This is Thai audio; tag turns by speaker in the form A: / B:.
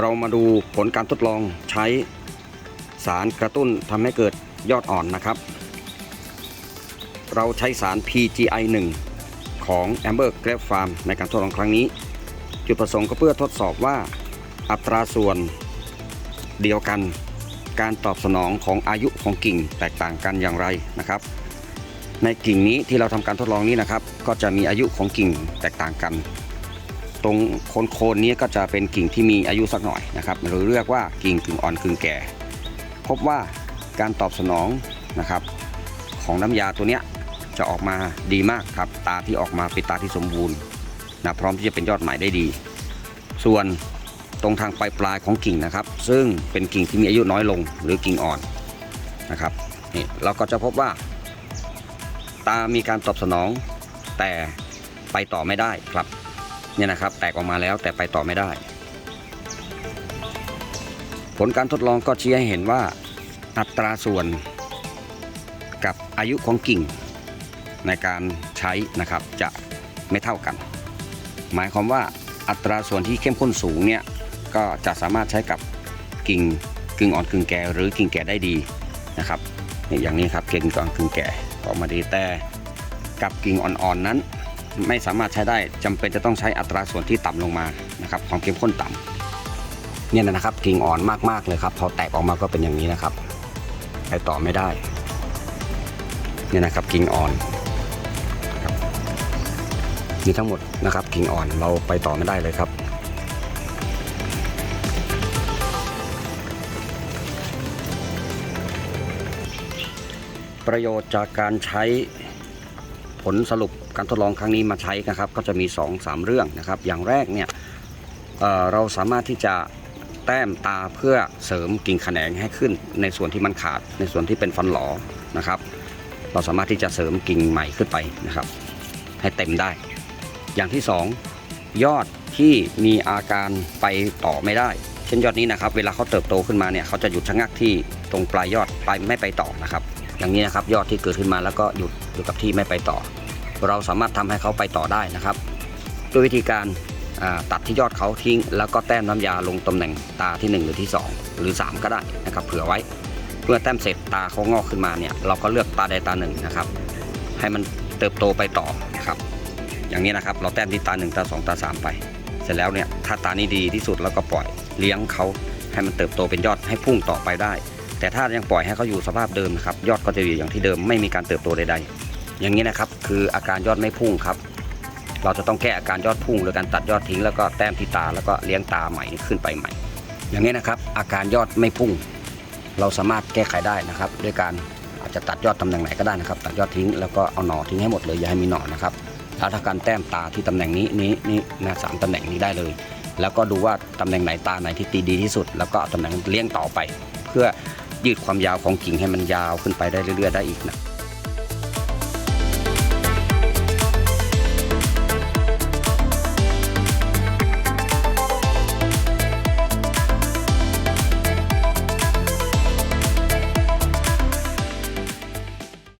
A: เรามาดูผลการทดลองใช้สารกระตุ้นทำให้เกิดยอดอ่อนนะครับ เราใช้สาร PGI 1ของ Amber Grape Farm ในการทดลองครั้งนี้ จุดประสงค์ก็เพื่อทดสอบว่าอัตราส่วนเดียวกันการตอบสนองของอายุของกิ่งแตกต่างกันอย่างไรนะครับ ในกิ่งนี้ที่เราทำการทดลองนี้นะครับ ก็จะมีอายุของกิ่งแตกต่างกัน ตรงโคนโคนนี้ก็จะเป็นกิ่งที่มีอายุสักหน่อยนะครับหรือเรียกว่ากิ่งกึ่งอ่อนกึ่งแก่ พบว่าการตอบสนองนะครับ ของน้ำยาตัวเนี้ยจะออกมาดีมากครับ ตาที่ออกมาเป็นตาที่สมบูรณ์นะพร้อมที่จะเป็นยอดใหม่ได้ดี ส่วนตรงทางปลายปลายของกิ่งนะครับ ซึ่งเป็นกิ่งที่มีอายุน้อยลงหรือกิ่งอ่อนนะครับนี่เราก็จะพบว่า ตามีการตอบสนองแต่ไปต่อไม่ได้ครับ เนี่ยนะครับ แตกออกมาแล้วแต่ไปต่อไม่ได้ ผลการทดลองก็ชี้ให้เห็นว่าอัตราส่วนกับอายุของกิ่งในการใช้นะครับจะไม่เท่ากัน หมายความว่าอัตราส่วนที่เข้มข้นสูงเนี่ยก็จะสามารถใช้กับกิ่งกึ่งอ่อนกึ่งแก่หรือกิ่งแก่ได้ดีนะครับอย่างนี้ครับกิ่งอ่อนกึ่งแก่ออกมาดีแต่กับกิ่งอ่อนๆนั้น ไม่สามารถใช้ได้จำเป็นจะต้องใช้อัตราส่วนที่ต่ำลงมานะครับความเข้มข้นต่ำเนี่ยนะครับกิ่งอ่อนมากๆเลยครับ พอแตกออกมาก็เป็นอย่างนี้นะครับไปต่อไม่ได้เนี่ยนะครับกิ่งอ่อนนี่ทั้งหมดนะครับกิ่งอ่อนเราไปต่อไม่ได้เลยครับประโยชน์จากการใช้ ผลสรุปการทดลองครั้งนี้มาใช้นะครับ ก็จะมี 2-3 เรื่องนะครับ อย่างแรกเนี่ยเเราสามารถที่จะแต้มตาเพื่อเสริมกิ่งแขนงให้ขึ้น ในส่วนที่มันขาด ในส่วนที่เป็นฟันหลอนะครับ เราสามารถที่จะเสริมกิ่งใหม่ขึ้นไปนะครับ ให้เต็มได้ อย่างที่สองยอดที่มีอาการไปต่อไม่ได้ เช่นยอดนี้นะครับ เวลาเขาเติบโตขึ้นมาเนี่ยเขาจะหยุดชะงักที่ตรงปลายยอดไปไม่ไปต่อนะครับ อย่างนี้นะครับยอดที่เกิดขึ้นมาแล้วก็หยุดอยู่กับที่ไม่ไปต่อ เราสามารถทำให้เขาไปต่อได้นะครับ ด้วยวิธีการตัดที่ยอดเขาทิ้ง แล้วก็แต้มน้ำยาลงตำแหน่งตาที่ 1 หรือที่ 2 หรือ 3 ก็ได้นะครับเผื่อไว้เมื่อแต้มเสร็จตาเขางอกขึ้นมาเนี่ยเราก็เลือกตาใดตาหนึ่งนะครับ ให้มันเติบโตไปต่อนะครับ อย่างนี้นะครับเราแต้มที่ตา 1 ตา 2 ตา 3 ไป เสร็จแล้วเนี่ยถ้าตานี้ดีที่สุดเราก็ปล่อยเลี้ยงเขาให้มันเติบโตเป็นยอดให้พุ่งต่อไปได้ แต่ถ้ายังปล่อยให้เขาอยู่สภาพเดิมนะครับยอดก็จะอยู่อย่างที่เดิมไม่มีการเติบโตใดๆ อย่างนี้นะครับคืออาการยอดไม่พุ่งครับ เราจะต้องแก้อาการยอดพุ่งโดยการตัดยอดทิ้งแล้วก็แต้มที่ตาแล้วก็เลี้ยงตาใหม่ขึ้นไปใหม่ อย่างนี้นะครับอาการยอดไม่พุ่ง เราสามารถแก้ไขได้นะครับด้วยการอาจจะตัดยอดตำแหน่งไหนก็ได้นะครับตัดยอดทิ้งแล้วก็เอาหน่อทิ้งให้หมดเลยอย่าให้มีหน่อนะครับแล้วถ้าการแต้มตาที่ตำแหน่งนี้นี้นี่นะสามตำแหน่งนี้ได้เลย แล้วก็ดูว่าตำแหน่งไหนตาไหนที่ตีดีที่สุด แล้วก็ตำแหน่งเลี้ยงต่อไป เพื่อ ยืดความยาวของกิ่งให้มันยาวขึ้นไปได้เรื่อยๆได้อีกนะ